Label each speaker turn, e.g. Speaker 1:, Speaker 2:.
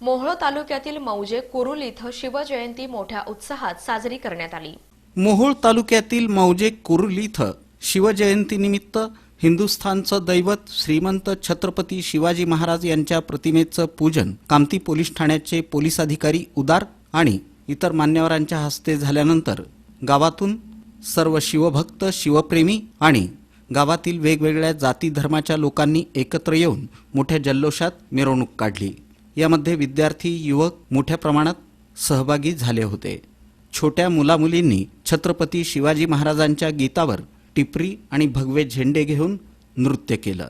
Speaker 1: मोहोळ तालुक्यातील मौजे कुरुल इथं शिवजयंती मोठ्या उत्साहात साजरी करण्यात आली.
Speaker 2: मोहोळ तालुक्यातील मौजे कुरुल इथं शिवजयंतीनिमित्त हिंदुस्थानचं दैवत श्रीमंत छत्रपती शिवाजी महाराज यांच्या प्रतिमेचं पूजन कामती पोलीस ठाण्याचे पोलीस अधिकारी उदार आणि इतर मान्यवरांच्या हस्ते झाल्यानंतर गावातून सर्व शिवभक्त शिवप्रेमी आणि गावातील वेगवेगळ्या जाती धर्माच्या लोकांनी एकत्र येऊन मोठ्या जल्लोषात मिरवणूक काढली. यामध्ये विद्यार्थी युवक मोठ्या प्रमाणात सहभागी झाले होते. छोट्या मुलामुलींनी छत्रपती शिवाजी महाराजांच्या गीतावर टिपरी आणि भगवे झेंडे घेऊन नृत्य केलं.